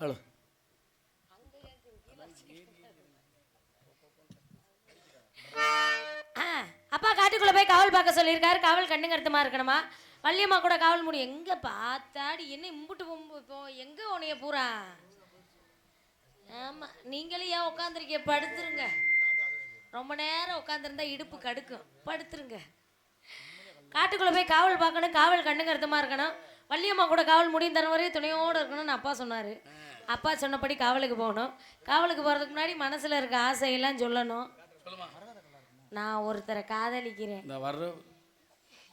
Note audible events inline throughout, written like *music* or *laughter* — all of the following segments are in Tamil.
ஹலோ அப்பா காட்டுக்குள்ளே போய் காவல் பார்க்க சொல்லியிருக்காரு காவல் கண்ணுங்கருத்தமாக இருக்கணுமா வள்ளியம்மா கூட காவல் முடியும் எங்கே பார்த்தாடி என்ன இம்புட்டு போ இப்போ எங்க உனைய பூரா ஆமா நீங்களே ஏன் உட்காந்துருக்க படுத்துருங்க ரொம்ப நேரம் உட்காந்துருந்தா இடுப்பு கடுக்கும் படுத்துருங்க காட்டுக்குள்ளே போய் காவல் பார்க்கணும் காவல் கண்ணுங்கருத்தமாக இருக்கணும் வள்ளியம்மா கூட காவல் முடியும் தர வரையும் துணையோடு இருக்கணும்னு அப்பா சொன்னார் அப்பா சொன்னபடி காவலுக்கு போகணும். காவலுக்கு போகிறதுக்கு முன்னாடி மனசில் இருக்க ஆசையெல்லாம் சொல்லணும். நான் ஒருத்தரை காதலிக்கிறேன். இந்த வர்ற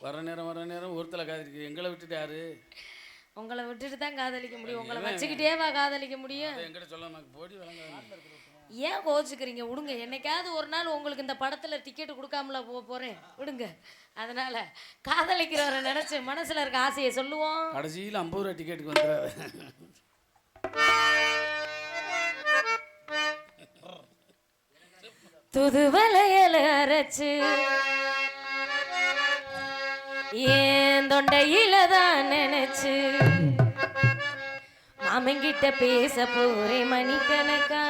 வர நேரம் வர நேரம் ஒருத்தலை காதிருக்கு எங்களை விட்டுட்டு யாரு? உங்களை விட்டுட்டு தான் காதலிக்க முடியும். உங்களை வச்சுக்கிட்டே வா காதலிக்க முடியும். அதை எங்கிட்ட சொல்ல போடி ஏன் கோச்சுக்கிறீங்க விடுங்க. என்னைக்காவது ஒரு நாள் உங்களுக்கு இந்த படத்தில் டிக்கெட் கொடுக்காமல போக போகிறேன் விடுங்க. அதனால காதலிக்கிறவரை நினச்சி மனசில் இருக்க ஆசையை சொல்லுவோம். கடைசியில் ஐம்பது ரூபா டிக்கெட்டுக்கு வந்துடாது துது வலையல அரைச்சு ஏன் தொண்டையில தான் நினைச்சு? மாமங்கிட்ட பேச போறே மணிக்கணக்கா.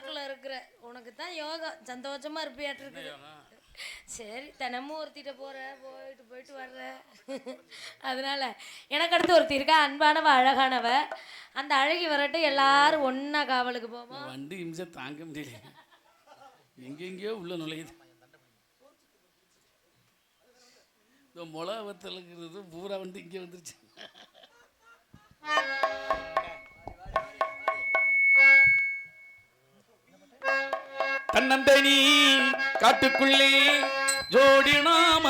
வாக்குல இருக்கிற உனக்கு தான் யோகா சந்தோஷமா இருப்பியாட்டு இருக்குது சரி தினமும் ஒருத்திட்ட போற போயிட்டு போயிட்டு வர்ற. அதனால எனக்கு அடுத்து ஒருத்தி இருக்கா அன்பானவ அழகானவ. அந்த அழகி வரட்டும் எல்லாரும் ஒண்ணா காவலுக்கு போவோம். வண்டி இம்சை தாங்க முடியல. எங்கெங்கேயோ உள்ள நுழையுது. இந்த மிளகா வத்தலுங்கிறது பூரா வந்து இங்கே வந்துருச்சு. தன்னந்தனி காட்டுக்குள்ளே ஜோடி நாம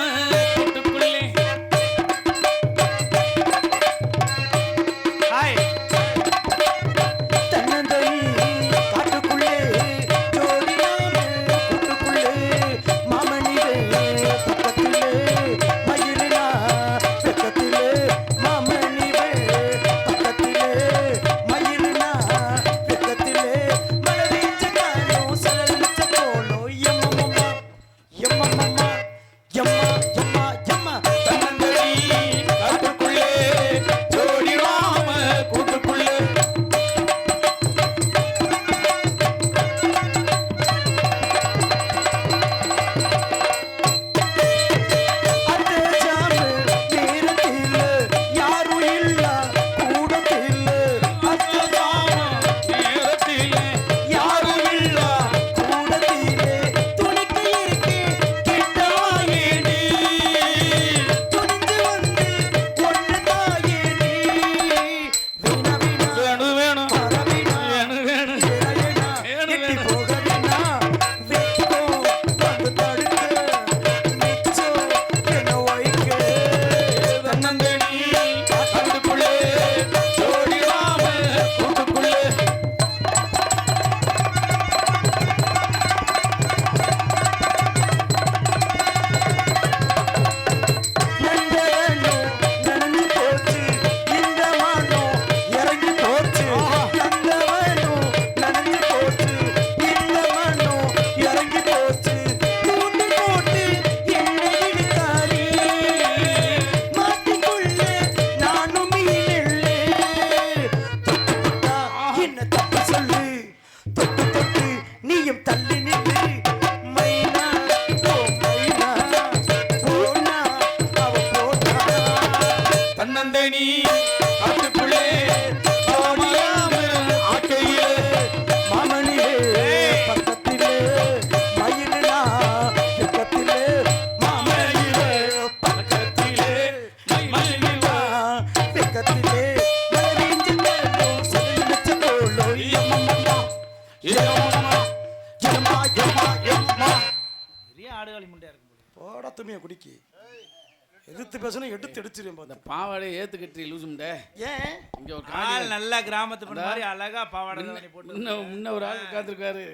எதிர்த்து பேசணும் எடுத்து எடுத்துருவேன் இந்த பார்த்து பாவாடையை ஏத்து கட்டி லூசும்டே ஏன்? இங்க ஒரு ஆள் நல்லா கிராமத்து பொண்ணு மாதிரி அழகா பாவாடை போட்டு முன்ன முன்ன ஒரு ஆள் உட்காந்துருக்காரு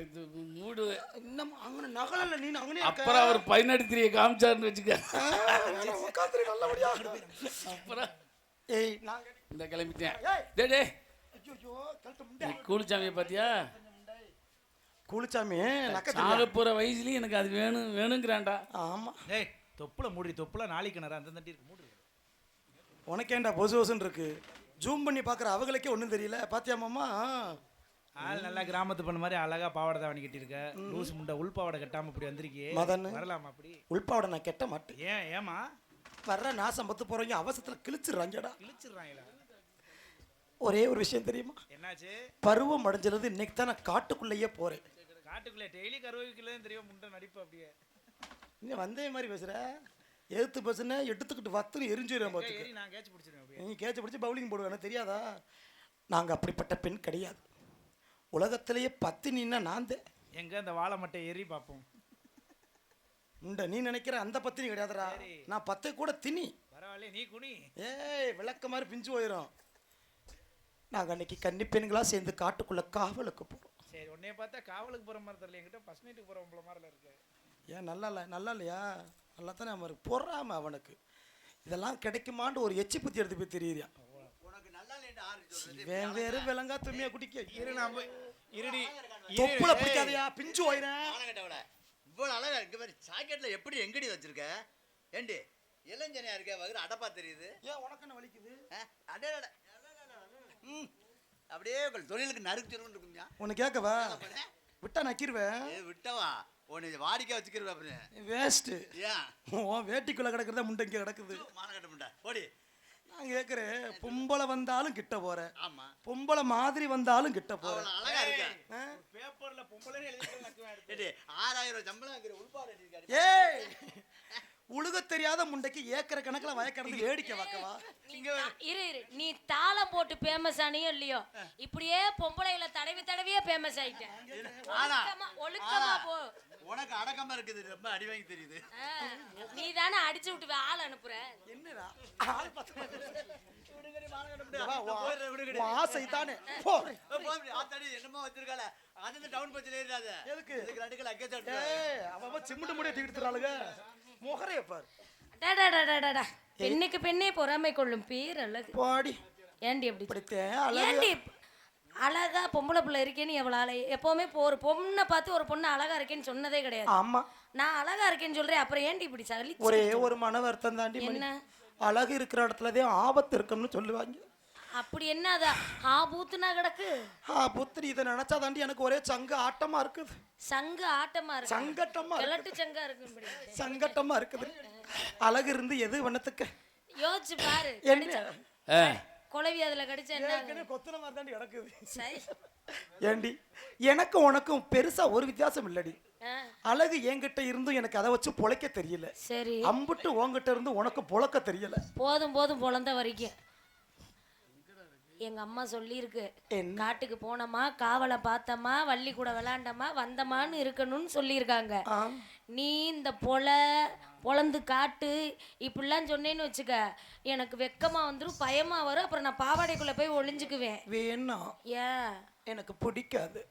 மூடு. இன்னும் அங்கே நகலில் நீ அங்கனே அப்புறம் அவர் பதினெட்டு திரியை காமிச்சாருன்னு வச்சுக்க. உட்காந்துரு நல்லபடியா. அப்புறம் ஏய் நாங்க இந்த கிளம்பிட்டேன். டே டே. கூலிச்சாமியை பார்த்தியா கூலிச்சாமி சாக போற வயசுலயும் எனக்கு அது வேணும் வேணுங்கிறான்டா. ஆமா. டேய் தொப்புல மூடி தொப்புல நாளைக்கு கிணறு அந்த தண்டி இருக்கு மூடு. உனக்கேண்டா பொசு பொசுன்னு இருக்கு. ஜூம் பண்ணி பார்க்குற அவங்களுக்கே ஒன்றும் தெரியல. பாத்தியா மாமா? ஆள் நல்லா கிராமத்து பொண்ணு மாதிரி அழகா பாவாடை தாவணி கட்டியிருக்க. லூஸ் முண்டை உள் பாவாடை கட்டாம இப்படி வந்திருக்கியே. மதனு. வரலாமா அப்படி? உள்பாவோட நான் கெட்ட மாட்டேன். ஏன் ஏமா வர்ற நாசம் பத்து போறவங்க அவசரத்தில் கிழிச்சிடுறாங்கடா. இழிச்சிடுறாங்களா ஒரே ஒரு விஷயம் தெரியுமா? என்னாச்சு? பருவம் அடைஞ்சிருது இன்னைக்கு தான் நான் காட்டுக்குள்ளேயே போறேன். காட்டுக்குள்ளே டெய்லி கருவேப்பிலை தெரியும் முண்டை நடிப்பு அப்படியே? நீ வந்தே மாதிரி பேசுற? எதிர்த்து பேசுன எடுத்துக்கிட்டு வத்துன்னு எரிஞ்சிடும் பார்த்துக்க நான் கேட்ச் பிடிச்சிருவேன் நீ கேட்ச பிடிச்சி பவுலிங் போடுவேன்னு தெரியாதா? நாங்கள் அப்படிப்பட்ட பெண் கிடையாது. உலகத்திலேயே பத்தினின்னா நான் தான் எங்க அந்த வாழை மட்டை ஏறி பார்ப்போம். உண்ட நீ நினைக்கிற அந்த பத்தினி கிடையாதுடா. நான் பத்தை கூட தினி பரவாயில்ல நீ குனி. ஏய் விளக்க மாதிரி பிஞ்சு போயிடும் நாங்கள் அன்னைக்கு கன்னி பெண்களாக சேர்ந்து காட்டுக்குள்ள காவலுக்கு போகிறோம் சரி உன்னைய பார்த்தா காவலுக்கு போற மாதிரி தெரியல என்கிட்ட ஃபர்ஸ்ட் நைட்டுக்கு போற உங்களை மாதிரில இருக்கு. ஏன் நல்லா இல்லை நல்லா இல்லையா நல்லா தானே அவன் இருக்கு. பொறாம அவனுக்கு. இதெல்லாம் கிடைக்குமான்னு ஒரு எச்சி புத்தி எடுத்து போய் தெரியுறியா? வேறு விலங்கா துணியா குடிக்க. இரு நான் இருடி தொப்புல பிடிக்காதயா? பிஞ்சு மானகட்டவள இவ்வளோ அழகா இருக்கு. மாதிரி ஜாக்கெட்ல எப்படி எங்கடி வச்சிருக்க? ஏண்டி இளஞ்சனையா இருக்க? வகுறு அடப்பா தெரியுது. ஏன் உனக்கு என்ன வலிக்குது? அடே அடே. ம். அப்படியே தொழிலுக்கு நறுக்கு இருக்கும்யா. உன்னை கேட்கவா? விட்டா நக்கிருவேன். ஏ விட்டவா? உன்னை வாடிக்கை வச்சுக்கிறவா அப்படின்னு வேஸ்ட்டு ஏன் உன் வேட்டிக்குள்ள கிடக்குறதா முண்டை இங்கே கிடக்குது. மானகட்ட முண்டா ஓடி. நான் கேட்குறேன் பொம்பளை வந்தாலும் கிட்ட போறேன் ஆமா. பொம்பளை மாதிரி வந்தாலும் கிட்ட போறேன் அழகா இருக்க? ஆ? பேப்பர்ல பொம்பளை எழுதி ஆறாயிரம் சம்பளம் உள்பாடு ஏய் உழுக தெரியாத முண்டைக்கு ஏக்கர் கணக்குல வயக்கடந்து வேடிக்கை தா- இரு இரு. நீ தாளம் போட்டு ஃபேமஸ் ஆனியோ இல்லையோ இப்படியே பொம்பளைகளை தடவி தடவியே ஃபேமஸ் ஆயிட்டேன். ஒழுக்கமா போ. உனக்கு அடக்கமா இருக்குது ரொம்ப அடி வாங்கி தெரியுது. நீ தானே அடிச்சு விட்டு ஆள் அனுப்புற. என்னடா? ஆள் ஆசை தானே போ. ஏய், போ இப்படி. ஆத்தாடி, என்னமோ வச்சிருக்காள. அது டவுன் பஸ்ல ஏறாத எதுக்கு? இதுக்கு ரெண்டு கிலோ அக்கே சாப்பிட்டு ஏய் அவன் சிமெண்ட் முடிய தூக்கிட்டுறாளுங்க முகரைய பாரு. டடடடடடா. பெண்ணுக்கு பெண்ணே பொறாமை கொள்ளும் பேர் அழகு பாடி. ஏண்டி அப்படி இப்படித்தேன் அழகு. ஏண்டி அழகா பொம்பளை பிள்ளை இருக்கேன்னு எவ்வளோ அழகு எப்பவுமே இப்போ ஒரு பொண்ணை பார்த்து ஒரு பொண்ணு அழகா இருக்கேன்னு சொன்னதே கிடையாது. ஆமா. நான் அழகா இருக்கேன்னு சொல்றேன் அப்புறம் ஏண்டி இப்படி சளி ஒரே ஒரு மன வருத்தம் தாண்டி. என்ன? அழகு இருக்கிற இடத்துலதான் ஆபத்து இருக்கும்னு சொல்லுவாங்க. அப்படி என்ன அது? ஆ பூத்துனா கிடக்கு. ஆ புத்திரி இதை நினைச்சா தாண்டி எனக்கு ஒரே சங்க ஆட்டமா இருக்குது. சங்கு ஆட்டமா இருக்கு. சங்கட்டமா இருக்கு கிழட்டு சங்கா இருக்கு. சங்கட்டமா இருக்குது. அழகு இருந்து எது வண்ணத்துக்கு? யோசிச்சு பாரு என்ன? குழவி அதுல கடிச்சா என்ன கொத்துன மாதிரி தாண்டி கிடக்குது. சரி ஏண்டி எனக்கும் உனக்கும் பெருசா ஒரு வித்தியாசம் இல்லடி. அழகு என்கிட்ட இருந்தும் எனக்கு அதை வச்சு பொழைக்க தெரியல. சரி. அம்புட்டு உன்கிட்ட இருந்து உனக்கு பொழக்க தெரியல. போதும் போதும் பொழந்த வரைக்கும். எங்க அம்மா சொல்லியிருக்கு காட்டுக்கு போனோமா காவலை பார்த்தோமா வள்ளி கூட விளாண்டமா வந்தமான்னு இருக்கணும்னு சொல்லியிருக்காங்க. ஆம். நீ இந்த பொல பொழந்து காட்டு. இப்படிலாம் சொன்னேன்னு வச்சுக்க எனக்கு வெக்கமா வந்துரும் பயமா வரும். அப்புறம் நான் பாவாடைக்குள்ள போய் ஒளிஞ்சுக்குவேன். வேணாம் ஏன் எனக்கு பிடிக்காது.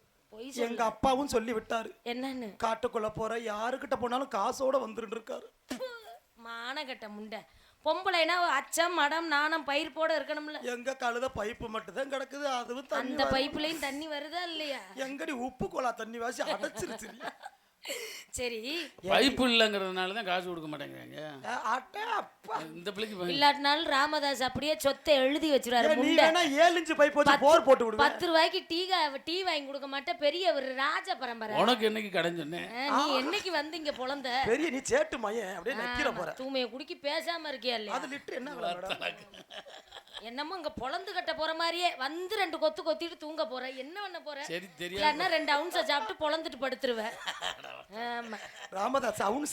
எங்க அப்பாவும் சொல்லி விட்டாரு என்னன்னு? காட்டுக்குள்ள போற யாருக்கிட்ட போனாலும் காசோட வந்துட்டு இருக்காரு மானகட்ட முண்டை. பொம்பளைனா அச்சம் மடம் நாணம் பயிர் போட இருக்கணும்ல. எங்க கழுத பைப்பு மட்டும் தான் கிடக்குது அதுவும் அந்த பைப்புலயும் தண்ணி வருதா இல்லையா? எங்கடி உப்பு கோலா தண்ணி வாசி அடைச்சிருச்சு *laughs* சரி. பைப்பு இல்லைங்கிறதுனால தான் காசு கொடுக்க மாட்டேங்கிறாங்க. இந்த பிள்ளைக்கு இல்லாட்டினாலும் ராமதாஸ் அப்படியே சொத்தை எழுதி வச்சிருவாரு ஏழு இன்ச்சு பைப் வச்சு போர் போட்டு விடுவேன் பத்து ரூபாய்க்கு டீ கா- டீ வாங்கி கொடுக்க மாட்டேன் பெரிய ஒரு ராஜ பரம்பரை. உனக்கு என்னைக்கு கடன் சொன்னேன் நீ என்னைக்கு வந்து இங்க பொழந்த பெரிய நீ சேட்டு மையன் அப்படியே நக்கிற போற தூமையை குடிக்கி பேசாம இருக்கியா இல்லையா? அது லிட்டர் என்ன என்னமோ இங்க பொழந்து கட்ட போற மாதிரியே வந்து ரெண்டு கொத்து கொத்திட்டு தூங்க போற. என்ன பண்ண போற? சரி தெரியாது. இல்லன்னா ரெண்டு அவுன்ஸை சாப்பிட்டு பொழந்துட்டு படுத்துருவேன் ஆமா. ராமதாஸ் அவனு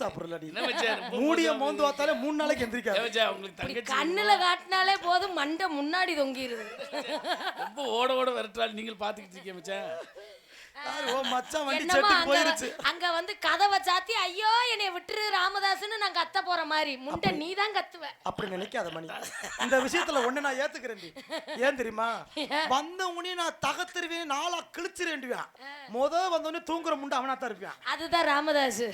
என்ன வச்சாரு? மூடிய மோந்து பார்த்தாலே மூணு நாளைக்கு எந்திரிக்காது. உங்களுக்கு கண்ணுல காட்டினாலே போதும் மண்டை முன்னாடி தொங்கிருது. ரொம்ப ஓட ஓட விரட்டால் நீங்கள் பார்த்துக்கிட்டு இருக்கீங்க மச்சான்? ஓ மச்சான் வண்டி செட்டுக்கு அங்க போயிருச்சு. அங்க வந்து கதவை சாத்தி ஐயோ என்னைய விட்டுரு ராமதாஸ்னு நான் கத்த போற மாதிரி. முண்டை நீ தான் கத்துவ. அப்படி நினைக்காத மணி. இந்த விஷயத்துல ஒண்ணு நான் ஏத்துக்கிறேன் ஏன் தெரியுமா? வந்தவனே நான் தகத்திருவேன் நாளா கிழிச்சிருவேன் முத வந்தவனே தூங்குற முண்டை அவனா தான் இருப்பான். அதுதான் ராமதாஸ்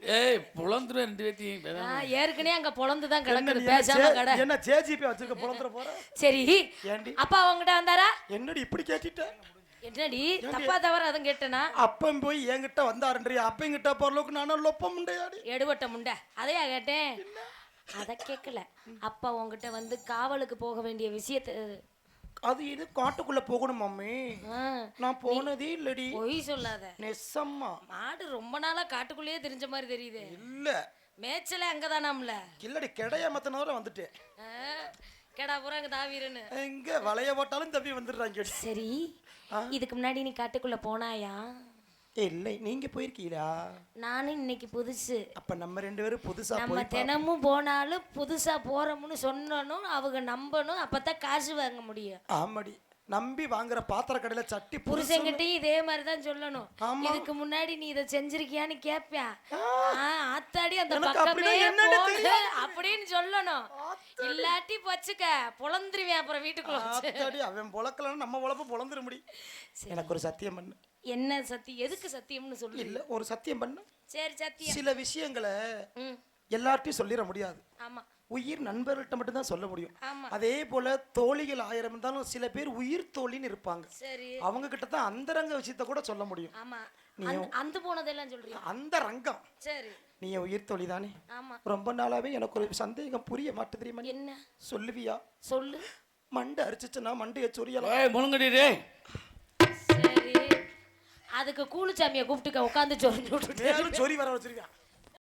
ஏய் புலந்துரும் ரெண்டு பேத்தையும். ஆ, ஏற்கனவே அங்க பொழந்து தான் என்ன கிடக்குது. பேசாம என்ன கடை ஜே- என்ன ஜேஜிபி வச்சிருக்க புலந்துற போற? சரி. அப்பா அவங்ககிட்ட வந்தாரா? என்னடி இப்படி கேட்டிட்ட? என்னடி? தப்பா தவிர அதுவும் கேட்டனா? அப்பன் போய் என்கிட்ட வந்தாருன்றி? அப்பங்கிட்ட போற அளவுக்கு நானும் லொப்ப முண்டையாடி. எடுபட்ட முண்டை. அதையா கேட்டேன்? அத கேட்கல அப்பா உங்ககிட்ட வந்து காவலுக்கு போக வேண்டிய விஷயத்த அது இது காட்டுக்குள்ள போகணும் மம்மி. நான் போனதே இல்லடி. பொய் சொல்லாத. நெசம்மா. மாடு ரொம்ப நாளா காட்டுக்குள்ளேயே தெரிஞ்ச மாதிரி தெரியுது. இல்ல. மேய்ச்சலே அங்கதானாம்ல. இல்லடி கிடையா மத்தனவரை வந்துட்டேன். கேடா பூரா அங்க தாவீருன்னு. எங்க வளைய போட்டாலும் தம்பி வந்துடுறாங்க சரி இதுக்கு முன்னாடி நீ காட்டுக்குள்ள போனாயா? இல்லை நீங்க போயிருக்கீங்களா? நானும் இன்னைக்கு புதுசு. அப்ப நம்ம ரெண்டு பேரும் புதுசா நம்ம தினமும் போனாலும் புதுசா போறோம்னு சொன்னணும் அவங்க நம்பணும் அப்பதான் காசு வாங்க முடியும். ஆமாடி. நம்பி வாங்குற பாத்திர கடையில சட்டி புருஷன் புருஷன்கிட்டயும் இதே மாதிரி தான் சொல்லணும். இதுக்கு முன்னாடி நீ இதை செஞ்சிருக்கியான்னு கேட்பியா ஆத்தாடி அந்த பக்கமே அப்படின்னு சொல்லணும். இல்லாட்டி வச்சுக்க பொழந்துருவேன் அப்புறம் வீட்டுக்குள்ள அவன் பொழக்கலன்னு நம்ம பொழப்பு பொழந்துட முடி. எனக்கு ஒரு சத்தியம் பண்ணு. என்ன சத்தியம்? எதுக்கு சத்தியம்னு சொல்லு. இல்ல ஒரு சத்தியம் பண்ணு. சரி சத்தியம். சில விஷயங்களை எல்லார்ட்டையும் சொல்லிட முடியாது. ஆமா. உயிர் நண்பர்கள்ட்ட மட்டும்தான் சொல்ல முடியும். அதே போல தோழிகள் ஆயிரம் இருந்தாலும் சில பேர் உயிர் தோழின்னு இருப்பாங்க. அவங்க கிட்ட தான் அந்தரங்க விஷயத்த கூட சொல்ல முடியும். ஆமா அந்த- அந்த போனதெல்லாம் சொல்றியா? அந்த ரங்கம். சரி. நீ என் உயிர் தோழி தானே ஆமா. ரொம்ப நாளாவே எனக்கு ஒரு சந்தேகம் புரிய மாட்டேது தெரியுமா நீ? என்ன? சொல்லுவியா? சொல்லு. மண்டை அரிச்சிச்சுன்னா மண்டையை சொரியலாம் ஏய் முழுங்கடி டேய். சரி. அதுக்கு கூலிச்சாமியை கூப்பிட்டுக்க உட்காந்து சொல்லி விட்டுட்டு. சொறி வர வச்சிருக்கேன்